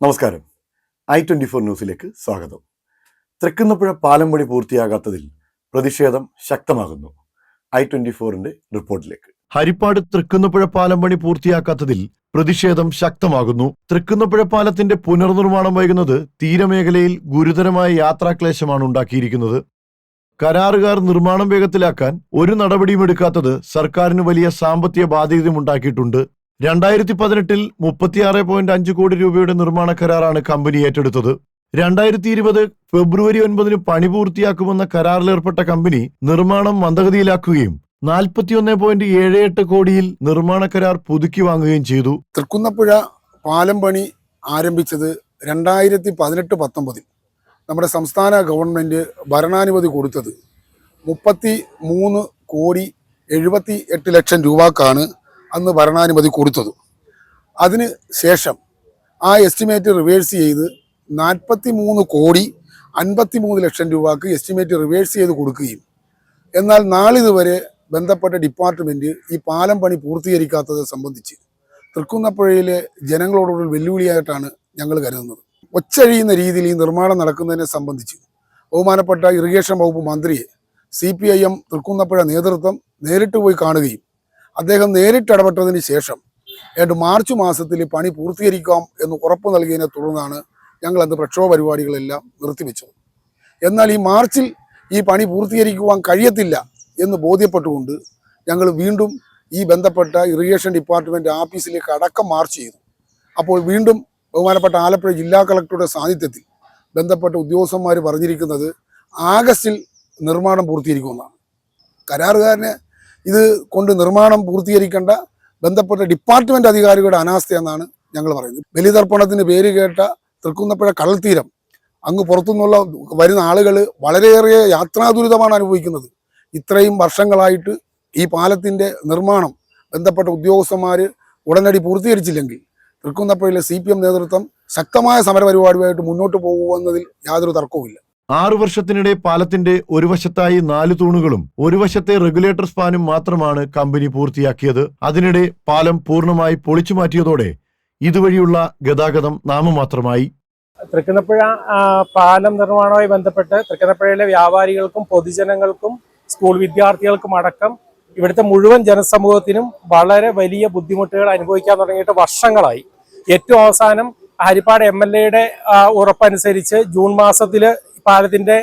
നമസ്കാരം. I twenty four ന്യൂസിലേക്ക് സ്വാഗതം. തൃക്കുന്നപ്പുഴ പാലം പണി പൂർത്തിയാകാത്തതിൽ പ്രതിഷേധം ശക്തമാകുന്നു. ഐ ട്വന്റി ഫോറിന്റെ റിപ്പോർട്ടിലേക്ക്. ഹരിപ്പാട് തൃക്കുന്നപ്പുഴ പാലം പണി പൂർത്തിയാക്കാത്തതിൽ പ്രതിഷേധം ശക്തമാകുന്നു. തൃക്കുന്നപ്പുഴ പാലത്തിന്റെ പുനർനിർമ്മാണം വൈകുന്നത് തീരമേഖലയിൽ ഗുരുതരമായ യാത്രാക്ലേശമാണ് ഉണ്ടാക്കിയിരിക്കുന്നത്. കരാറുകാർ നിർമ്മാണം വേഗത്തിലാക്കാൻ ഒരു നടപടിയും എടുക്കാത്തത് സർക്കാരിന് വലിയ സാമ്പത്തിക ബാധ്യതയുണ്ടാക്കിയിട്ടുണ്ട് രണ്ടായിരത്തി പതിനെട്ടിൽ മുപ്പത്തിയാറ് പോയിന്റ് അഞ്ച് കോടി രൂപയുടെ നിർമ്മാണ കരാറാണ് കമ്പനി ഏറ്റെടുത്തത്. രണ്ടായിരത്തി ഇരുപത് ഫെബ്രുവരി ഒൻപതിന് പണി പൂർത്തിയാക്കുമെന്ന കരാറിലേർപ്പെട്ട കമ്പനി നിർമ്മാണം മന്ദഗതിയിലാക്കുകയും നാൽപ്പത്തിയൊന്ന് പോയിന്റ് ഏഴ് എട്ട് കോടിയിൽ നിർമ്മാണ കരാർ പുതുക്കി വാങ്ങുകയും ചെയ്തു. തൃക്കുന്നപ്പുഴ പാലം പണി ആരംഭിച്ചത് രണ്ടായിരത്തി പതിനെട്ട് പത്തൊമ്പതിൽ. നമ്മുടെ സംസ്ഥാന ഗവൺമെന്റ് ഭരണാനുമതി കൊടുത്തത് മുപ്പത്തി മൂന്ന് കോടി എഴുപത്തി എട്ട് ലക്ഷം രൂപക്കാണ് അന്ന് ഭരണാനുമതി കൊടുത്തത്. അതിന് ശേഷം ആ എസ്റ്റിമേറ്റ് റിവേഴ്സ് ചെയ്ത് നാൽപ്പത്തി മൂന്ന് കോടി അൻപത്തി മൂന്ന് ലക്ഷം രൂപക്ക് എസ്റ്റിമേറ്റ് റിവേഴ്സ് ചെയ്ത് കൊടുക്കുകയും എന്നാൽ നാളിതുവരെ ബന്ധപ്പെട്ട ഡിപ്പാർട്ട്മെന്റ് ഈ പാലം പണി പൂർത്തീകരിക്കാത്തത് സംബന്ധിച്ച് തൃക്കുന്നപ്പുഴയിലെ ജനങ്ങളോടുള്ള വെല്ലുവിളിയായിട്ടാണ് ഞങ്ങൾ കരുതുന്നത്. ഒച്ചഴിയുന്ന രീതിയിൽ ഈ നിർമ്മാണം നടക്കുന്നതിനെ സംബന്ധിച്ച് ബഹുമാനപ്പെട്ട ഇറിഗേഷൻ വകുപ്പ് മന്ത്രിയെ C P I M Thrikkunnappuzha നേതൃത്വം നേരിട്ട് പോയി കാണുകയും അദ്ദേഹം നേരിട്ട് ഇടപെട്ടതിന് ശേഷം ഏതാണ്ട് മാർച്ച് മാസത്തിൽ പണി പൂർത്തീകരിക്കാം എന്ന് ഉറപ്പ് നൽകിയതിനെ തുടർന്നാണ് ഞങ്ങൾ അന്ന് പ്രക്ഷോഭ പരിപാടികളെല്ലാം നിർത്തിവെച്ചത്. എന്നാൽ ഈ മാർച്ചിൽ ഈ പണി പൂർത്തീകരിക്കുവാൻ കഴിയത്തില്ല എന്ന് ബോധ്യപ്പെട്ടുകൊണ്ട് ഞങ്ങൾ വീണ്ടും ഈ ബന്ധപ്പെട്ട ഇറിഗേഷൻ ഡിപ്പാർട്ട്മെന്റ് ഓഫീസിലേക്ക് അടക്കം മാർച്ച് ചെയ്തു. അപ്പോൾ വീണ്ടും ബഹുമാനപ്പെട്ട ആലപ്പുഴ ജില്ലാ കളക്ടറുടെ സാന്നിധ്യത്തിൽ ബന്ധപ്പെട്ട ഉദ്യോഗസ്ഥന്മാർ പറഞ്ഞിരിക്കുന്നത് ആഗസ്റ്റിൽ നിർമ്മാണം പൂർത്തീകരിക്കുമെന്നാണ്. കരാറുകാരനെ ഇത് കൊണ്ട് നിർമ്മാണം പൂർത്തീകരിക്കേണ്ട ബന്ധപ്പെട്ട ഡിപ്പാർട്ട്മെന്റ് അധികാരികളുടെ അനാസ്ഥയെന്നാണ് ഞങ്ങൾ പറയുന്നത്. ബലിതർപ്പണത്തിന് പേര് കേട്ട തൃക്കുന്നപ്പുഴ കടൽത്തീരം അങ്ങ് പുറത്തുനിന്നുള്ള വരുന്ന ആളുകൾ വളരെയേറെ യാത്രാദുരിതമാണ് അനുഭവിക്കുന്നത്. ഇത്രയും വർഷങ്ങളായിട്ട് ഈ പാലത്തിന്റെ നിർമ്മാണം ബന്ധപ്പെട്ട ഉദ്യോഗസ്ഥന്മാർ ഉടനടി പൂർത്തീകരിച്ചില്ലെങ്കിൽ തൃക്കുന്നപ്പുഴയിലെ സി പി എം നേതൃത്വം ശക്തമായ സമരപരിപാടിയുമായിട്ട് മുന്നോട്ട് പോകുമെന്നതിൽ യാതൊരു തർക്കവുമില്ല. ആറു വർഷത്തിനിടെ പാലത്തിന്റെ ഒരു വശത്തായി നാല് തൂണുകളും ഒരു വശത്തെ റെഗുലേറ്റർ സ്പാനും മാത്രമാണ് കമ്പനി പൂർത്തിയാക്കിയത്. അതിനിടെ പാലം പൂർണമായി പൊളിച്ചു മാറ്റിയതോടെ ഇതുവഴിയുള്ള ഗതാഗതം നാമമാത്രമായി. തൃക്കുന്നപ്പുഴ പാലം നിർമ്മാണവുമായി ബന്ധപ്പെട്ട് തൃക്കുന്നപ്പുഴയിലെ വ്യാപാരികൾക്കും പൊതുജനങ്ങൾക്കും സ്കൂൾ വിദ്യാർത്ഥികൾക്കും അടക്കം ഇവിടുത്തെ മുഴുവൻ ജനസമൂഹത്തിനും വളരെ വലിയ ബുദ്ധിമുട്ടുകൾ അനുഭവിക്കാൻ തുടങ്ങിയിട്ട് വർഷങ്ങളായി. ഏറ്റവും അവസാനം ഹരിപ്പാട് എം എൽ എയുടെ ഉറപ്പനുസരിച്ച് ജൂൺ മാസത്തിൽ പാലത്തിന്റെ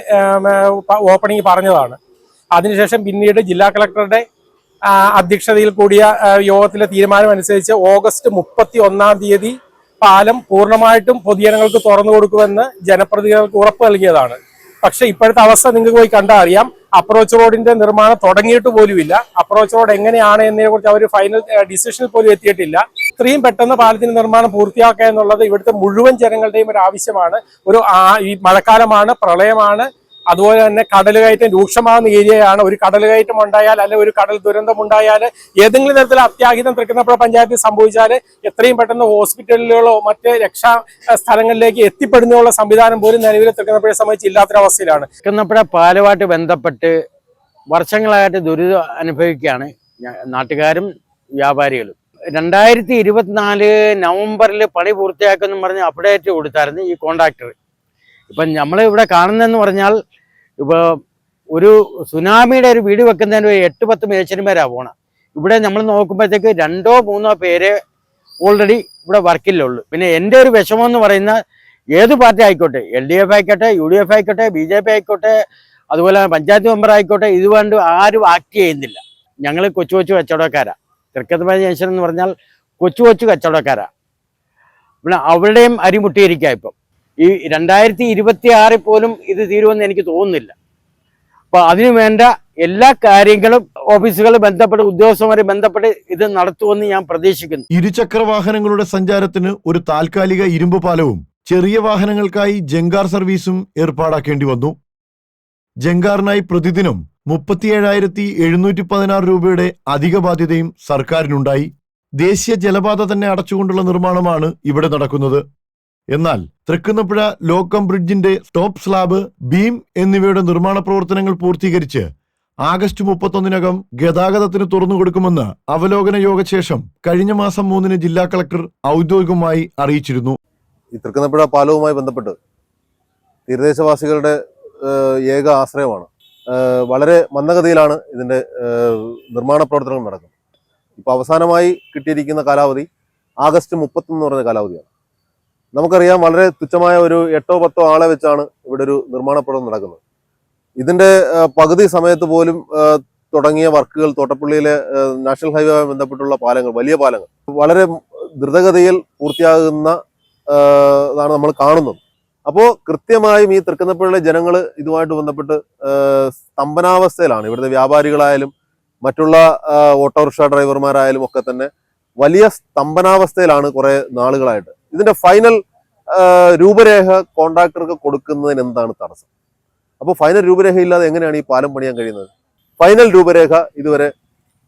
ഓപ്പണിംഗ് പറഞ്ഞതാണ്. അതിനുശേഷം പിന്നീട് ജില്ലാ കളക്ടറുടെ അധ്യക്ഷതയിൽ കൂടിയ യോഗത്തിലെ തീരുമാനം അനുസരിച്ച് ഓഗസ്റ്റ് മുപ്പത്തി ഒന്നാം തീയതി പാലം പൂർണമായിട്ടും പൊതുജനങ്ങൾക്ക് തുറന്നു കൊടുക്കുമെന്ന് ജനപ്രതിനിധികൾക്ക് ഉറപ്പ് നൽകിയതാണ്. പക്ഷെ ഇപ്പോഴത്തെ അവസ്ഥ നിങ്ങൾക്ക് പോയി കണ്ടാൽ അറിയാം. അപ്രോച്ച് റോഡിന്റെ നിർമ്മാണം തുടങ്ങിയിട്ട് പോലുമില്ല. അപ്രോച്ച് റോഡ് എങ്ങനെയാണ് എന്നതിനെക്കുറിച്ച് അവർ ഫൈനൽ ഡിസിഷനിൽ പോലും എത്തിയിട്ടില്ല. ഇത്രയും പെട്ടെന്ന് പാലത്തിന്റെ നിർമ്മാണം പൂർത്തിയാക്കുക എന്നുള്ളത് ഇവിടുത്തെ മുഴുവൻ ജനങ്ങളുടെയും ഒരു ആവശ്യമാണ്. ഒരു ഈ മഴക്കാലമാണ് പ്രളയമാണ് അതുപോലെ തന്നെ കടൽ കയറ്റം രൂക്ഷമാകുന്ന ഏരിയയാണ്. ഒരു കടൽ കയറ്റം ഉണ്ടായാൽ അല്ലെ ഒരു കടൽ ദുരന്തം ഉണ്ടായാൽ ഏതെങ്കിലും തരത്തിൽ അത്യാഹിതം തൃക്കുന്നപ്പുഴ പഞ്ചായത്തിൽ സംഭവിച്ചാൽ എത്രയും പെട്ടെന്ന് ഹോസ്പിറ്റലുകളോ മറ്റ് രക്ഷാ സ്ഥലങ്ങളിലേക്ക് എത്തിപ്പെടുന്നതിനുള്ള സംവിധാനം പോലും നിലവിൽ തൃക്കുന്നപ്പുഴയെ സംബന്ധിച്ച് ഇല്ലാത്തൊരവസ്ഥയിലാണ്. തൃക്കുന്നപ്പുഴ പാലുമായിട്ട് ബന്ധപ്പെട്ട് വർഷങ്ങളായിട്ട് ദുരിതം അനുഭവിക്കുകയാണ് നാട്ടുകാരും വ്യാപാരികളും. രണ്ടായിരത്തി ഇരുപത്തിനാല് നവംബറിൽ പണി പൂർത്തിയാക്കുമെന്ന് പറഞ്ഞ് അപ്ഡേറ്റ് കൊടുത്തായിരുന്നു ഈ കോൺട്രാക്ടർ. ഇപ്പം നമ്മൾ ഇവിടെ കാണുന്നതെന്ന് പറഞ്ഞാൽ ഇപ്പോൾ ഒരു സുനാമിയുടെ ഒരു വീട് വെക്കുന്നതിന് ഒരു എട്ട് പത്ത് മേച്ചന്മാരാണ് പോകണം ഇവിടെ നമ്മൾ നോക്കുമ്പോഴത്തേക്ക് രണ്ടോ മൂന്നോ പേര് ഓൾറെഡി ഇവിടെ വർക്കില്ലുള്ളൂ പിന്നെ എന്റെ ഒരു വിഷമം എന്ന് പറയുന്ന ഏത് പാർട്ടി ആയിക്കോട്ടെ എൽ ഡി എഫ് ആയിക്കോട്ടെ യു ഡി എഫ് ആയിക്കോട്ടെ ബി ജെ പി ആയിക്കോട്ടെ അതുപോലെ പഞ്ചായത്ത് മെമ്പർ ആയിക്കോട്ടെ ഇതുകൊണ്ട് ആരും ആക്ട് ചെയ്യുന്നില്ല. ഞങ്ങൾ കൊച്ചു കൊച്ചു കച്ചവടക്കാരാ. തൃക്കത്തുമല ജംഗ്ഷൻ എന്ന് പറഞ്ഞാൽ കൊച്ചു കൊച്ചു കച്ചവടക്കാരാണ് പിന്നെ അവരുടെയും അരിമുട്ടിയിരിക്കുക ഇപ്പം. ഈ രണ്ടായിരത്തി ഇരുപത്തി ആറിൽ പോലും ഇത് തീരുമെന്ന് എനിക്ക് തോന്നുന്നില്ല. അപ്പൊ അതിനു വേണ്ട എല്ലാ കാര്യങ്ങളും ഓഫീസുകൾ ബന്ധപ്പെട്ട് ഉദ്യോഗസ്ഥന്മാരെ ബന്ധപ്പെട്ട് ഇത് നടത്തുമെന്ന് ഞാൻ പ്രതീക്ഷിക്കുന്നു. ഇരുചക്ര വാഹനങ്ങളുടെ സഞ്ചാരത്തിന് ഒരു താൽക്കാലിക ഇരുമ്പ് പാലവും ചെറിയ വാഹനങ്ങൾക്കായി ജങ്കാർ സർവീസും ഏർപ്പാടാക്കേണ്ടി വന്നു. ജങ്കാറിനായി പ്രതിദിനം മുപ്പത്തിയേഴായിരത്തി എഴുന്നൂറ്റി പതിനാറ് രൂപയുടെ അധിക ബാധ്യതയും സർക്കാരിനുണ്ടായി. ദേശീയ ജലപാത തന്നെ അടച്ചുകൊണ്ടുള്ള നിർമ്മാണമാണ് ഇവിടെ നടക്കുന്നത്. എന്നാൽ തൃക്കുന്നപ്പുഴ ലോക്കം ബ്രിഡ്ജിന്റെ ടോപ്പ് സ്ലാബ് ബീം എന്നിവയുടെ നിർമ്മാണ പ്രവർത്തനങ്ങൾ പൂർത്തീകരിച്ച് ആഗസ്റ്റ് മുപ്പത്തൊന്നിനകം ഗതാഗതത്തിന് തുറന്നു കൊടുക്കുമെന്ന് അവലോകന യോഗശേഷം കഴിഞ്ഞ മാസം മൂന്നിന് ജില്ലാ കളക്ടർ ഔദ്യോഗികമായി അറിയിച്ചിരുന്നു. ഈ തൃക്കുന്നപ്പുഴ പാലവുമായി ബന്ധപ്പെട്ട് തീരദേശവാസികളുടെ ഏക ആശ്രയമാണ്. വളരെ മന്ദഗതിയിലാണ് ഇതിന്റെ നിർമ്മാണ പ്രവർത്തനങ്ങൾ നടക്കുന്നത്. ഇപ്പോൾ അവസാനമായി കിട്ടിയിരിക്കുന്ന കാലാവധി ആഗസ്റ്റ് മുപ്പത്തൊന്ന് പറയുന്ന കാലാവധിയാണ്. നമുക്കറിയാം വളരെ തുച്ഛമായ ഒരു എട്ടോ പത്തോ ആളെ വെച്ചാണ് ഇവിടെ ഒരു നിർമ്മാണ പ്രവർത്തനം നടക്കുന്നത്. ഇതിന്റെ ഏഹ്, പകുതി സമയത്ത് പോലും തുടങ്ങിയ വർക്കുകൾ തോട്ടപ്പള്ളിയിലെ നാഷണൽ ഹൈവേ ബന്ധപ്പെട്ടുള്ള പാലങ്ങൾ വലിയ പാലങ്ങൾ വളരെ ദ്രുതഗതിയിൽ പൂർത്തിയാകുന്ന ഇതാണ് നമ്മൾ കാണുന്നത്. അപ്പോൾ കൃത്യമായും ഈ തൃക്കുന്നപ്പുഴയിലെ ജനങ്ങൾ ഇതുമായിട്ട് ബന്ധപ്പെട്ട് സ്തംഭനാവസ്ഥയിലാണ്. ഇവിടുത്തെ വ്യാപാരികളായാലും മറ്റുള്ള ഓട്ടോറിക്ഷ ഡ്രൈവർമാരായാലും ഒക്കെ തന്നെ വലിയ സ്തംഭനാവസ്ഥയിലാണ് കുറെ നാളുകളായിട്ട്. ഇതിന്റെ ഫൈനൽ രൂപരേഖ കോൺട്രാക്ടർക്ക് കൊടുക്കുന്നതിന് എന്താണ് തടസ്സം? അപ്പോൾ ഫൈനൽ രൂപരേഖ ഇല്ലാതെ എങ്ങനെയാണ് ഈ പാലം പണിയാൻ കഴിയുന്നത്? ഫൈനൽ രൂപരേഖ ഇതുവരെ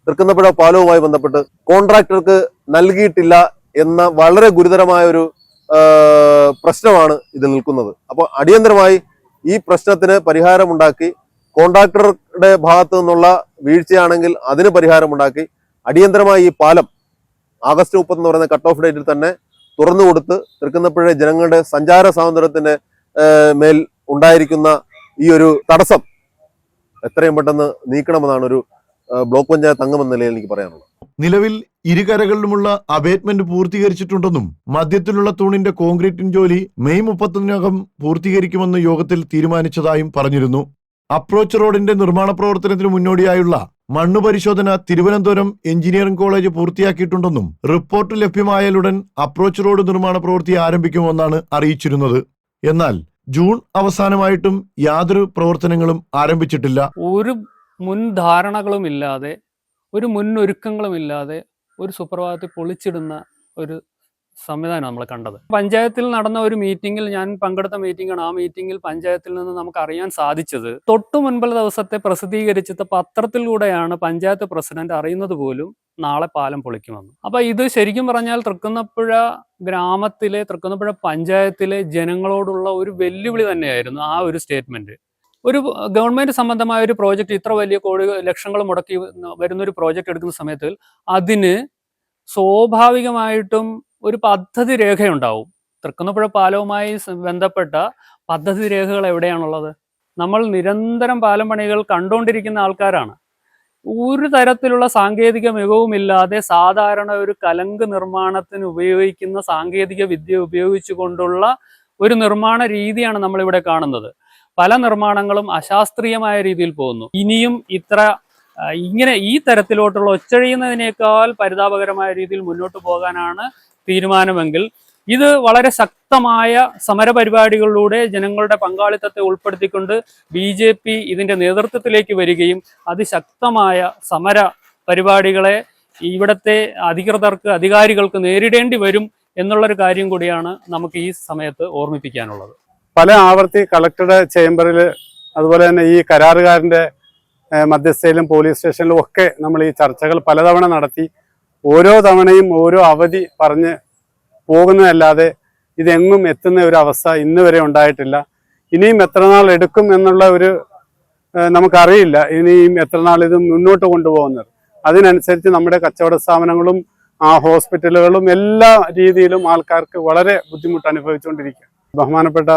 തൃക്കുന്നപ്പുഴ പാലവുമായി ബന്ധപ്പെട്ട് കോൺട്രാക്ടർക്ക് നൽകിയിട്ടില്ല എന്ന വളരെ ഗുരുതരമായ ഒരു പ്രശ്നമാണ് ഇത് നിൽക്കുന്നത്. അപ്പോൾ അടിയന്തരമായി ഈ പ്രശ്നത്തിന് പരിഹാരമുണ്ടാക്കി കോൺട്രാക്ടറുടെ ഭാഗത്തു നിന്നുള്ള വീഴ്ചയാണെങ്കിൽ അതിന് പരിഹാരമുണ്ടാക്കി അടിയന്തരമായി ഈ പാലം ആഗസ്റ്റ് മുപ്പത് എന്ന് പറയുന്ന കട്ട് ഓഫ് ഡേറ്റിൽ തന്നെ തുറന്നു കൊടുത്ത് തൃക്കുന്നപ്പുഴ ജനങ്ങളുടെ സഞ്ചാര സ്വാതന്ത്ര്യത്തിന്റെ മേൽ ഉണ്ടായിരിക്കുന്ന ഈ ഒരു തടസ്സം എത്രയും പെട്ടെന്ന് നീക്കണമെന്നാണ് ഒരു ബ്ലോക്ക് പഞ്ചായത്ത് അംഗമെന്ന നിലയിൽ എനിക്ക് പറയാനുള്ളത്. നിലവിൽ ഇരുകരകളിലുമുള്ള അബേറ്റ്മെന്റ് പൂർത്തീകരിച്ചിട്ടുണ്ടെന്നും മധ്യത്തിലുള്ള തൂണിന്റെ കോൺക്രീറ്റിംഗ് ജോലി മെയ് മുപ്പത്തൊന്നിനകം പൂർത്തീകരിക്കുമെന്ന് യോഗത്തിൽ തീരുമാനിച്ചതായും പറഞ്ഞിരുന്നു. അപ്രോച്ച് റോഡിന്റെ നിർമ്മാണ പ്രവർത്തനത്തിന് മുന്നോടിയായുള്ള മണ്ണു പരിശോധന തിരുവനന്തപുരം എഞ്ചിനീയറിംഗ് കോളേജ് പൂർത്തിയാക്കിയിട്ടുണ്ടെന്നും റിപ്പോർട്ട് ലഭ്യമായാലുടൻ അപ്രോച്ച് റോഡ് നിർമ്മാണ പ്രവൃത്തി ആരംഭിക്കുമെന്നാണ് അറിയിച്ചിരുന്നത്. എന്നാൽ ജൂൺ അവസാനമായിട്ടും യാതൊരു പ്രവർത്തനങ്ങളും ആരംഭിച്ചിട്ടില്ല. ഒരു മുൻധാരണകളും ഇല്ലാതെ ഒരു മുന്നൊരുക്കങ്ങളും ഇല്ലാതെ ഒരു സുപ്രഭാതത്തിൽ പൊളിച്ചിടുന്ന ഒരു സംവിധാനം നമ്മൾ കണ്ടത്. പഞ്ചായത്തിൽ നടന്ന ഒരു മീറ്റിംഗിൽ ഞാൻ പങ്കെടുത്ത മീറ്റിംഗാണ് ആ മീറ്റിംഗിൽ പഞ്ചായത്തിൽ നിന്ന് നമുക്ക് അറിയാൻ സാധിച്ചത് തൊട്ടു മുൻപുള്ള ദിവസത്തെ പ്രസിദ്ധീകരിച്ചത് പത്രത്തിലൂടെയാണ് പഞ്ചായത്ത് പ്രസിഡന്റ് അറിയുന്നത് പോലും നാളെ പാലം പൊളിക്കുമെന്ന്. അപ്പൊ ഇത് ശരിക്കും പറഞ്ഞാൽ തൃക്കുന്നപ്പുഴ ഗ്രാമത്തിലെ തൃക്കുന്നപ്പുഴ പഞ്ചായത്തിലെ ജനങ്ങളോടുള്ള ഒരു വെല്ലുവിളി തന്നെയായിരുന്നു ആ ഒരു സ്റ്റേറ്റ്മെന്റ്. ഒരു ഗവൺമെന്റ് സംബന്ധമായ ഒരു പ്രോജക്റ്റ് ഇത്ര വലിയ കോടി ലക്ഷങ്ങൾ മുടക്കി വരുന്ന ഒരു പ്രോജക്റ്റ് എടുക്കുന്ന സമയത്ത് അതിന് സ്വാഭാവികമായിട്ടും ഒരു പദ്ധതി രേഖയുണ്ടാവും. തൃക്കുന്നപ്പുഴ പാലവുമായി ബന്ധപ്പെട്ട പദ്ധതി രേഖകൾ എവിടെയാണുള്ളത്? നമ്മൾ നിരന്തരം പാലം പണികൾ കണ്ടുകൊണ്ടിരിക്കുന്ന ആൾക്കാരാണ്. ഒരു തരത്തിലുള്ള സാങ്കേതിക മികവുമില്ലാതെ സാധാരണ ഒരു കലങ്ക് നിർമ്മാണത്തിന് ഉപയോഗിക്കുന്ന സാങ്കേതിക വിദ്യ ഉപയോഗിച്ചുകൊണ്ടുള്ള ഒരു നിർമ്മാണ രീതിയാണ് നമ്മളിവിടെ കാണുന്നത്. പല നിർമ്മാണങ്ങളും അശാസ്ത്രീയമായ രീതിയിൽ പോകുന്നു. ഇനിയും ഇത്ര ഇങ്ങനെ ഈ തരത്തിലോട്ടുള്ള ഒച്ചഴിയുന്നതിനേക്കാൾ പരിതാപകരമായ രീതിയിൽ മുന്നോട്ട് പോകാനാണ് തീരുമാനമെങ്കിൽ ഇത് വളരെ ശക്തമായ സമരപരിപാടികളിലൂടെ ജനങ്ങളുടെ പങ്കാളിത്തത്തെ ഉൾപ്പെടുത്തിക്കൊണ്ട് ബി ജെ പി ഇതിന്റെ നേതൃത്വത്തിലേക്ക് വരികയും അതിശക്തമായ സമര പരിപാടികളെ ഇവിടുത്തെ അധികൃതർക്ക് അധികാരികൾക്ക് നേരിടേണ്ടി വരും എന്നുള്ളൊരു കാര്യം കൂടിയാണ് നമുക്ക് ഈ സമയത്ത് ഓർമ്മിപ്പിക്കാനുള്ളത്. പല ആവർത്തി കളക്ടറുടെ ചേംബറിൽ അതുപോലെ തന്നെ ഈ കരാറുകാരന്റെ മധ്യസ്ഥയിലും പോലീസ് സ്റ്റേഷനിലും ഒക്കെ നമ്മൾ ഈ ചർച്ചകൾ പലതവണ നടത്തി. ഓരോ തവണയും ഓരോ അവധി പറഞ്ഞ് പോകുന്നതല്ലാതെ ഇതെങ്ങും എത്തുന്ന ഒരു അവസ്ഥ ഇന്ന് വരെ ഉണ്ടായിട്ടില്ല. ഇനിയും എത്ര നാൾ എടുക്കും എന്നുള്ള ഒരു നമുക്കറിയില്ല. ഇനിയും എത്ര നാൾ ഇത് മുന്നോട്ട് കൊണ്ടുപോകുന്നത്. അതിനനുസരിച്ച് നമ്മുടെ കച്ചവട സ്ഥാപനങ്ങളും ആ ഹോസ്പിറ്റലുകളും എല്ലാ രീതിയിലും ആൾക്കാർക്ക് വളരെ ബുദ്ധിമുട്ട് അനുഭവിച്ചുകൊണ്ടിരിക്കുക ബഹുമാനപ്പെട്ട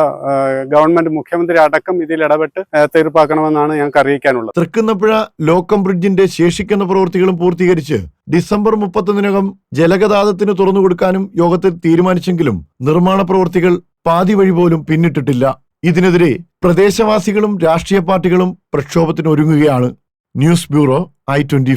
ഗവൺമെന്റ് മുഖ്യമന്ത്രി അടക്കം ഇതിൽ ഇടപെട്ട് തീർപ്പാക്കണമെന്നാണ് ഞങ്ങൾക്ക് അറിയിക്കാനുള്ളത്. തൃക്കുന്നപ്പുഴ ലോക്കം ബ്രിഡ്ജിന്റെ ശേഷിക്കുന്ന പ്രവൃത്തികളും പൂർത്തീകരിച്ച് ഡിസംബർ മുപ്പത്തൊന്നിനകം ജലഗതാഗതത്തിന് തുറന്നുകൊടുക്കാനും യോഗത്തിൽ തീരുമാനിച്ചെങ്കിലും നിർമ്മാണ പ്രവൃത്തികൾ പാതി വഴി പോലും പിന്നിട്ടിട്ടില്ല. ഇതിനെതിരെ പ്രദേശവാസികളും രാഷ്ട്രീയ പാർട്ടികളും പ്രക്ഷോഭത്തിന് ഒരുങ്ങുകയാണ്. News bureau I twenty